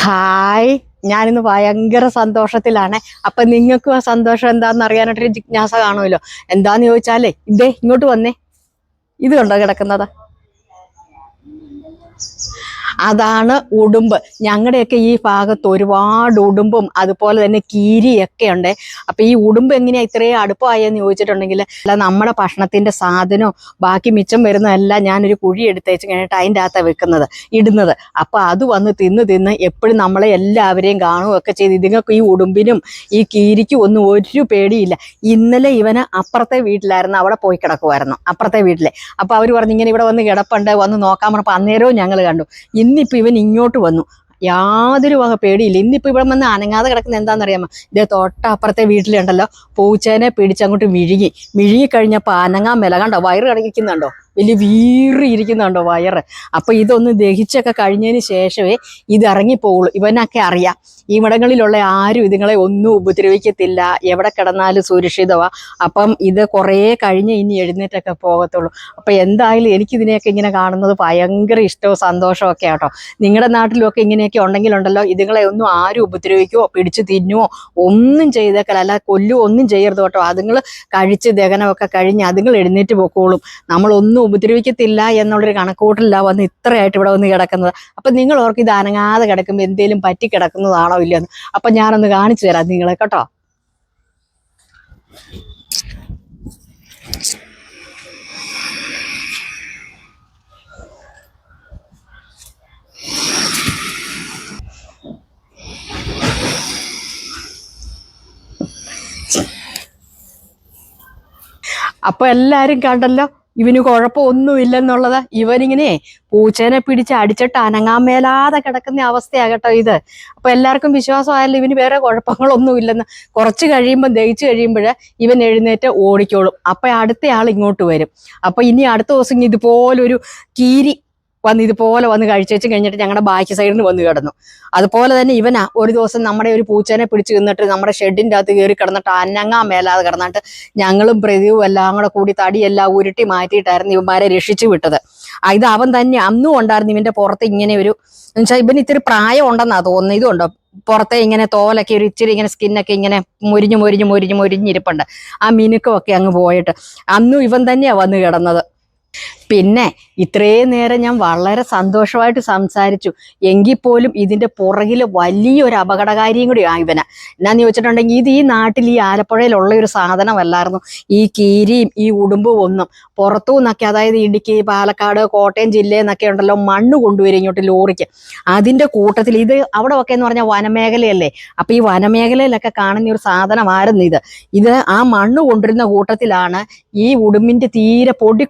Hi. ഞാനിന്ന് ഭയങ്കര സന്തോഷത്തിലാണ്. അപ്പൊ നിങ്ങൾക്കും ആ സന്തോഷം എന്താന്ന് അറിയാനായിട്ടൊരു ജിജ്ഞാസ കാണുമല്ലോ. എന്താന്ന് ചോദിച്ചാലേ ഇതേ ഇങ്ങോട്ട് വന്നേ. ഇത് കണ്ടോ കിടക്കുന്നത്? അതാണ് ഉടുമ്പ്. ഞങ്ങളുടെയൊക്കെ ഈ ഭാഗത്ത് ഒരുപാട് ഉടുമ്പും അതുപോലെ തന്നെ കീരിയൊക്കെ ഉണ്ട്. അപ്പോൾ ഈ ഉടുമ്പ് എങ്ങനെയാ ഇത്രയും അടുപ്പമായെന്ന് ചോദിച്ചിട്ടുണ്ടെങ്കിൽ അല്ല നമ്മുടെ ഭക്ഷണത്തിന്റെ സാധനവും ബാക്കി മിച്ചം വരുന്നതെല്ലാം ഞാനൊരു കുഴി എടുത്തേച്ച് കഴിഞ്ഞിട്ട് അതിന്റെ അകത്താണ് വെക്കുന്നത് ഇടുന്നത്. അപ്പോൾ അത് വന്ന് തിന്ന് തിന്ന് എപ്പോഴും നമ്മളെ എല്ലാവരെയും കാണുകയൊക്കെ ചെയ്ത് ഇതുങ്ങൾക്ക് ഈ ഉടുമ്പിനും ഈ കീരിക്കും ഒന്നും ഒരു പേടിയില്ല. ഇന്നലെ ഇവന് അപ്പുറത്തെ വീട്ടിലായിരുന്നു അവിടെ പോയി കിടക്കുമായിരുന്നു അപ്പുറത്തെ വീട്ടിലെ. അപ്പോൾ അവർ പറഞ്ഞു ഇങ്ങനെ ഇവിടെ വന്ന് കിടപ്പുണ്ട് വന്ന് നോക്കാൻ പറഞ്ഞപ്പോൾ അന്നേരവും ഞങ്ങൾ കണ്ടു. ഇന്നിപ്പോ ഇവൻ ഇങ്ങോട്ട് വന്നു. യാതൊരു വക പേടിയില്ല. ഇന്നിപ്പോൾ ഇവിടെ വന്ന് അനങ്ങാതെ കിടക്കുന്ന എന്താണെന്നറിയാമോ? ഇതേ തൊട്ടപ്പുറത്തെ വീട്ടിലുണ്ടല്ലോ. പൂച്ചേനെ പിടിച്ചങ്ങോട്ട് മിഴുകി. കഴിഞ്ഞപ്പോൾ അനങ്ങാൻ മെല. കണ്ടോ? വയറ് കിടക്കുന്നുണ്ടോ വലിയ വീറി ഇരിക്കുന്നുണ്ടോ വയറ്? അപ്പൊ ഇതൊന്ന് ദഹിച്ചൊക്കെ കഴിഞ്ഞതിന് ശേഷമേ ഇത് ഇറങ്ങിപ്പോവുള്ളൂ. ഇവനൊക്കെ അറിയാം. ഈ ഇവിടങ്ങളിലുള്ള ആരും ഇതുങ്ങളെ ഒന്നും ഉപദ്രവിക്കത്തില്ല. എവിടെ കിടന്നാലും സുരക്ഷിതമാ അപ്പം ഇത് കുറേ കഴിഞ്ഞ് ഇനി എഴുന്നേറ്റൊക്കെ പോകത്തുള്ളൂ. അപ്പം എന്തായാലും എനിക്കിതിനെയൊക്കെ ഇങ്ങനെ കാണുന്നത് ഭയങ്കര ഇഷ്ടവും സന്തോഷവും ഒക്കെ ആട്ടോ. നിങ്ങളുടെ നാട്ടിലൊക്കെ ഇങ്ങനെയൊക്കെ ഉണ്ടെങ്കിലുണ്ടല്ലോ ഇതുങ്ങളെ ഒന്നും ആരും ഉപദ്രവിക്കുവോ പിടിച്ചു തിന്നുവോ ഒന്നും ചെയ്തേക്കല്ല അല്ല കൊല്ലുവോ ഒന്നും ചെയ്യരുത് കേട്ടോ. അതുങ്ങൾ കഴിച്ച് ദഹനമൊക്കെ കഴിഞ്ഞ് അതുങ്ങൾ എഴുന്നേറ്റ് പൊക്കോളും. നമ്മളൊന്നും ഉപദ്രവിക്കത്തില്ല എന്നുള്ളൊരു കണക്കുകൂട്ടലില്ല വന്ന് ഇത്രയായിട്ട് ഇവിടെ വന്ന് കിടക്കുന്നത്. അപ്പൊ നിങ്ങൾ ഓർക്ക് ഇത് അനങ്ങാതെ കിടക്കുമ്പോൾ എന്തെങ്കിലും പറ്റി കിടക്കുന്നതാണോ ഇല്ലയെന്ന്. അപ്പം ഞാനൊന്ന് കാണിച്ചു തരാം നിങ്ങളെ കേട്ടോ. അപ്പൊ എല്ലാരും കണ്ടല്ലോ? ഇവന് കുഴപ്പമൊന്നുമില്ലെന്നുള്ളത് ഇവനിങ്ങനെ പൂച്ചേനെ പിടിച്ച് അടിച്ചിട്ട് അനങ്ങാൻ മേലാതെ കിടക്കുന്ന അവസ്ഥയാകട്ടോ ഇത്. അപ്പൊ എല്ലാവർക്കും വിശ്വാസമായാലും ഇവന് വേറെ കുഴപ്പങ്ങളൊന്നും ഇല്ലെന്ന് കുറച്ച് കഴിയുമ്പോൾ ദഹിച്ചു കഴിയുമ്പോൾ ഇവൻ എഴുന്നേറ്റ് ഓടിക്കോളും. അപ്പൊ അടുത്ത ആൾ ഇങ്ങോട്ട് വരും. അപ്പൊ ഇനി അടുത്ത ദിവസം ഇതുപോലൊരു കീരി വന്ന് ഇതുപോലെ വന്ന് കഴിച്ചേച്ച് കഴിഞ്ഞിട്ട് ഞങ്ങളുടെ ബാക്ക് സൈഡിന് വന്ന് കിടന്നു. അതുപോലെ തന്നെ ഇവനാ ഒരു ദിവസം നമ്മുടെ ഒരു പൂച്ചേനെ പിടിച്ച് നിന്നിട്ട് നമ്മുടെ ഷെഡിന്റെ അകത്ത് കയറി കിടന്നിട്ട് അനങ്ങാൻ മേലാതെ കിടന്നിട്ട് ഞങ്ങളും പ്രതിവും എല്ലാം കൂടെ കൂടി തടിയെല്ലാം ഉരുട്ടി മാറ്റിയിട്ടായിരുന്നു ഇവന്മാരെ രക്ഷിച്ചു വിട്ടത്. ഇത് അവൻ തന്നെ അന്നും ഉണ്ടായിരുന്നു ഇവന്റെ പുറത്ത് ഇങ്ങനെ ഒരു എന്നുവെച്ചാൽ ഇവന് ഇത്തിരി പ്രായം ഉണ്ടെന്നാ തോന്നുന്നത് ഇതുണ്ടോ പുറത്തെ ഇങ്ങനെ തോലൊക്കെ ഒരു ഇച്ചിരി ഇങ്ങനെ സ്കിന്നൊക്കെ ഇങ്ങനെ മുരിഞ്ഞു മുരിഞ്ഞു മുരിഞ്ഞു മുരിഞ്ഞിരിപ്പുണ്ട് ആ മിനുക്കമൊക്കെ അങ്ങ് പോയിട്ട് അന്നും ഇവൻ തന്നെയാണ് വന്ന് കിടന്നത്. പിന്നെ ഇത്രയും നേരം ഞാൻ വളരെ സന്തോഷമായിട്ട് സംസാരിച്ചു. എങ്കിൽ പോലും ഇതിന്റെ പുറകിൽ വലിയൊരു അപകടകാരിയും കൂടി ആ ഇവന. എന്നാന്ന് ചോദിച്ചിട്ടുണ്ടെങ്കിൽ ഇത് ഈ നാട്ടിൽ ഈ ആലപ്പുഴയിലുള്ള ഒരു സാധനമല്ലായിരുന്നു. ഈ കീരിയും ഈ ഉടുമ്പും ഒന്നും പുറത്തു നിന്നൊക്കെ അതായത് ഇടുക്കി പാലക്കാട് കോട്ടയം ജില്ലയിൽ നിന്നൊക്കെ ഉണ്ടല്ലോ മണ്ണ് കൊണ്ടുവരും ഇങ്ങോട്ട് ലോറിക്ക്. അതിന്റെ കൂട്ടത്തിൽ ഇത് അവിടെ ഒക്കെ എന്ന് പറഞ്ഞാൽ വനമേഖലയല്ലേ? അപ്പം ഈ വനമേഖലയിലൊക്കെ കാണുന്ന ഒരു സാധനമായിരുന്നു ഇത്. ഇത് ആ മണ്ണ് കൊണ്ടുവരുന്ന കൂട്ടത്തിലാണ് ഈ ഉടുമ്പിന്റെ തീരെ പൊടി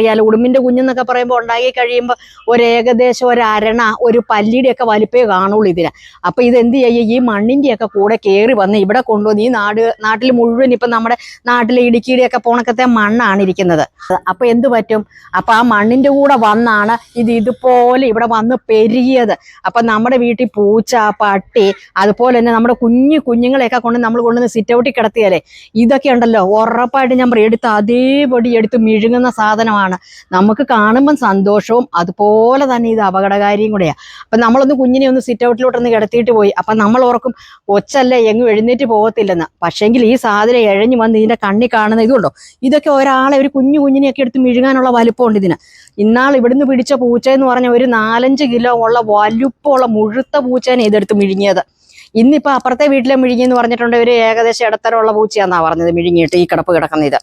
കുഞ്ഞാന്നറിയാലോ ഉടുമ്പിന്റെ കുഞ്ഞെന്നൊക്കെ പറയുമ്പോൾ ഉണ്ടാക്കി കഴിയുമ്പോൾ ഒരു ഏകദേശം ഒരു അരണ ഒരു പല്ലിയുടെ ഒക്കെ വലിപ്പേ കാണുള്ളൂ ഇതിന്. അപ്പൊ ഇത് എന്ത് ചെയ്യുക ഈ മണ്ണിന്റെ ഒക്കെ കൂടെ കയറി വന്ന് ഇവിടെ കൊണ്ടുവന്ന് ഈ നാട് നാട്ടിൽ മുഴുവൻ ഇപ്പൊ നമ്മുടെ നാട്ടിലെ ഇടുക്കിയുടെ ഒക്കെ പോണക്കത്തെ മണ്ണാണ് ഇരിക്കുന്നത്. അപ്പൊ എന്ത് പറ്റും? അപ്പൊ ആ മണ്ണിന്റെ കൂടെ വന്നാണ് ഇത് ഇതുപോലെ ഇവിടെ വന്ന് പെരുകിയത് അപ്പൊ നമ്മുടെ വീട്ടിൽ പൂച്ച പട്ടി അതുപോലെ തന്നെ നമ്മുടെ കുഞ്ഞു കുഞ്ഞുങ്ങളെയൊക്കെ കൊണ്ട് നമ്മൾ കൊണ്ടുവന്ന് ഔട്ടിൽ കിടത്തിയാലേ ഇതൊക്കെ ഉണ്ടല്ലോ. ഉറപ്പായിട്ട് ഞാൻ പറയും എടുത്ത് അതേപടി എടുത്ത് മിഴുങ്ങുന്ന സാധനമാണ്. നമുക്ക് കാണുമ്പം സന്തോഷവും അതുപോലെ തന്നെ ഇത് അപകടകാരിയും കൂടെയാണ് അപ്പൊ നമ്മളൊന്ന് കുഞ്ഞിനെ ഒന്ന് സിറ്റ് ഔട്ടിലോട്ടൊന്ന് കിടത്തിയിട്ട് പോയി. അപ്പൊ നമ്മൾ ഓർക്കും ഒച്ചല്ലേ എങ്ങും എഴുന്നേറ്റ് പോകത്തില്ലെന്ന്. പക്ഷേങ്കിൽ ഈ സാധനം എഴഞ്ഞു വന്ന് ഇതിന്റെ കണ്ണി കാണുന്ന ഇതുണ്ടോ? ഇതൊക്കെ ഒരാളെ ഒരു കുഞ്ഞു കുഞ്ഞിനെയൊക്കെ എടുത്ത് മിഴുകാനുള്ള വലുപ്പമുണ്ട് ഇതിന്. ഇന്നാൾ ഇവിടുന്ന് പിടിച്ച പൂച്ച എന്ന് പറഞ്ഞ ഒരു നാലഞ്ച് കിലോ ഉള്ള വലുപ്പമുള്ള മുഴുത്ത പൂച്ചേനെ ഇതെടുത്ത് മിഴുങ്ങിയത്. ഇന്നിപ്പോ അപ്പുറത്തെ വീട്ടിലെ മിഴുങ്ങി എന്ന് പറഞ്ഞിട്ടുണ്ട് ഒരു ഏകദേശം ഇടത്തരമുള്ള പൂച്ചയാന്നാ പറഞ്ഞത് മിഴുങ്ങിയിട്ട് ഈ കിടപ്പ് കിടക്കുന്ന ഇത്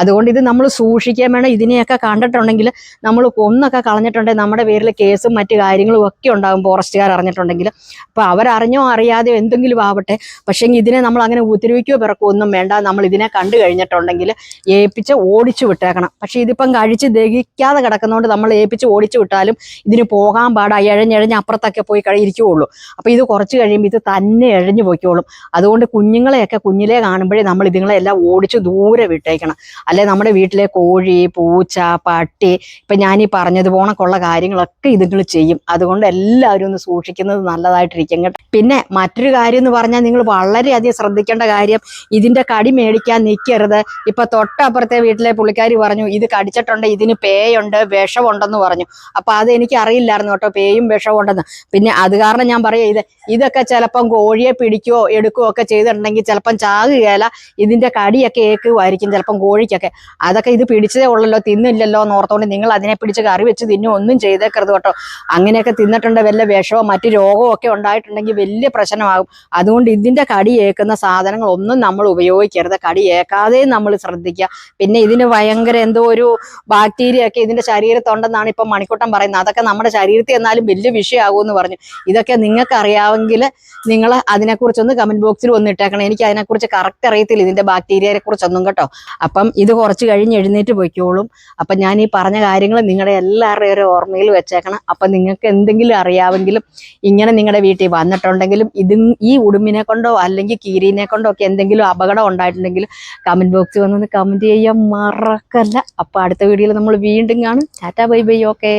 അതുകൊണ്ട് ഇത് നമ്മൾ സൂക്ഷിക്കാൻ വേണം. ഇതിനെയൊക്കെ കണ്ടിട്ടുണ്ടെങ്കിൽ നമ്മൾ കൊന്നൊക്കെ കളഞ്ഞിട്ടുണ്ടെങ്കിൽ നമ്മുടെ പേരിൽ കേസും മറ്റു കാര്യങ്ങളും ഒക്കെ ഉണ്ടാകും ഫോറസ്റ്റുകാർ അറിഞ്ഞിട്ടുണ്ടെങ്കിൽ. അപ്പൊ അവരറിഞ്ഞോ അറിയാതെയോ എന്തെങ്കിലും ആവട്ടെ. പക്ഷേ ഇതിനെ നമ്മൾ അങ്ങനെ ഉപദ്രവിക്കുകയോ പിറക്കോ ഒന്നും വേണ്ട. നമ്മൾ ഇതിനെ കണ്ടു കഴിഞ്ഞിട്ടുണ്ടെങ്കിൽ ഏൽപ്പിച്ച് ഓടിച്ചു വിട്ടേക്കണം. പക്ഷേ ഇതിപ്പം കഴിച്ച് ദഹിക്കാതെ കിടക്കുന്നതുകൊണ്ട് നമ്മൾ ഏൽപ്പിച്ച് ഓടിച്ചു വിട്ടാലും ഇതിന് പോകാൻ പാടാ. ഇഴഞ്ഞിഴഞ്ഞ് അപ്പുറത്തൊക്കെ പോയി കഴിയിരിക്കുകയുള്ളൂ അപ്പൊ ഇത് കുറച്ച് കഴിയുമ്പോൾ ഇത് തന്നെ തന്നെ എഴഞ്ഞു പോയിക്കോളും. അതുകൊണ്ട് കുഞ്ഞുങ്ങളെയൊക്കെ കുഞ്ഞിലെ കാണുമ്പോഴേ നമ്മൾ ഇതുങ്ങളെ എല്ലാം ഓടിച്ച് ദൂരെ വിട്ടേക്കണം. അല്ലെ നമ്മുടെ വീട്ടിലെ കോഴി പൂച്ച പട്ടി ഇപ്പൊ ഈ പറഞ്ഞത് പോണക്കുള്ള കാര്യങ്ങളൊക്കെ ഇതുങ്ങൾ ചെയ്യും. അതുകൊണ്ട് എല്ലാവരും ഒന്ന് സൂക്ഷിക്കുന്നത് നല്ലതായിട്ടിരിക്കും കേട്ടോ. പിന്നെ മറ്റൊരു കാര്യം എന്ന് പറഞ്ഞാൽ നിങ്ങൾ വളരെയധികം ശ്രദ്ധിക്കേണ്ട കാര്യം ഇതിന്റെ കടി മേടിക്കാൻ നിൽക്കരുത് ഇപ്പൊ തൊട്ടപ്പുറത്തെ വീട്ടിലെ പുള്ളിക്കാരി പറഞ്ഞു ഇത് കടിച്ചിട്ടുണ്ട് ഇതിന് പേയുണ്ട് വിഷമുണ്ടെന്ന് പറഞ്ഞു. അപ്പൊ അത് എനിക്ക് അറിയില്ലായിരുന്നു കേട്ടോ പേയും വിഷമുണ്ടെന്ന് പിന്നെ അത് കാരണം ഞാൻ പറയാം ഇത് ഇതൊക്കെ ചിലപ്പം കോഴിയെ പിടിക്കുകയോ എടുക്കുകയോ ഒക്കെ ചെയ്തിട്ടുണ്ടെങ്കിൽ ചിലപ്പം ചാകുകയില്ല ഇതിന്റെ കടിയൊക്കെ ഏക്കുമായിരിക്കും ചിലപ്പം കോഴിക്കൊക്കെ. അതൊക്കെ ഇത് പിടിച്ചതേ ഉള്ളല്ലോ തിന്നില്ലല്ലോ എന്ന് ഓർത്തുകൊണ്ട് നിങ്ങൾ അതിനെ പിടിച്ച് കറി വെച്ച് തിന്നും ഒന്നും ചെയ്തേക്കരുത് കേട്ടോ. അങ്ങനെയൊക്കെ തിന്നിട്ടുണ്ട് വല്ല വിഷമോ മറ്റു രോഗമോ ഒക്കെ ഉണ്ടായിട്ടുണ്ടെങ്കിൽ വലിയ പ്രശ്നമാകും. അതുകൊണ്ട് ഇതിന്റെ കടി ഏക്കുന്ന സാധനങ്ങൾ ഒന്നും നമ്മൾ ഉപയോഗിക്കരുത്. കടി ഏക്കാതെ നമ്മൾ ശ്രദ്ധിക്കുക. പിന്നെ ഇതിന് ഭയങ്കര എന്തോ ഒരു ബാക്ടീരിയ ഒക്കെ ഇതിന്റെ ശരീരത്തുണ്ടെന്നാണ് ഇപ്പം മണിക്കൂട്ടം പറയുന്നത്. അതൊക്കെ നമ്മുടെ ശരീരത്തിൽ എന്നാലും വലിയ വിഷയമാകുമെന്ന് പറഞ്ഞു. ഇതൊക്കെ നിങ്ങൾക്ക് അറിയാമെങ്കിൽ നിങ്ങൾ അതിനെക്കുറിച്ചൊന്ന് കമന്റ് ബോക്സിൽ ഒന്ന് ഇട്ടേക്കണം. എനിക്ക് അതിനെക്കുറിച്ച് കറക്റ്റ് അറിയത്തില്ല. ഇതിന്റെ ബാക്ടീരിയയെ കുറിച്ചൊന്നും കേട്ടോ. അപ്പം ഇത് കുറച്ച് കഴിഞ്ഞ് എഴുന്നേറ്റ് പോയിക്കോളും. അപ്പം ഞാൻ ഈ പറഞ്ഞ കാര്യങ്ങൾ നിങ്ങളുടെ എല്ലാവരുടെയും ഒരു ഓർമ്മയിൽ വെച്ചേക്കണം. അപ്പം നിങ്ങൾക്ക് എന്തെങ്കിലും അറിയാമെങ്കിലും ഇങ്ങനെ നിങ്ങളുടെ വീട്ടിൽ വന്നിട്ടുണ്ടെങ്കിലും ഇത് ഈ ഉടുമ്പിനെ കൊണ്ടോ അല്ലെങ്കിൽ കീരീനെ കൊണ്ടോ ഒക്കെ എന്തെങ്കിലും അപകടം ഉണ്ടായിട്ടുണ്ടെങ്കിൽ കമന്റ് ബോക്സിൽ വന്നൊന്ന് കമന്റ് ചെയ്യാൻ മറക്കല്ല. അപ്പം അടുത്ത വീഡിയോയിൽ നമ്മൾ വീണ്ടും കാണും. Tata bye bye okay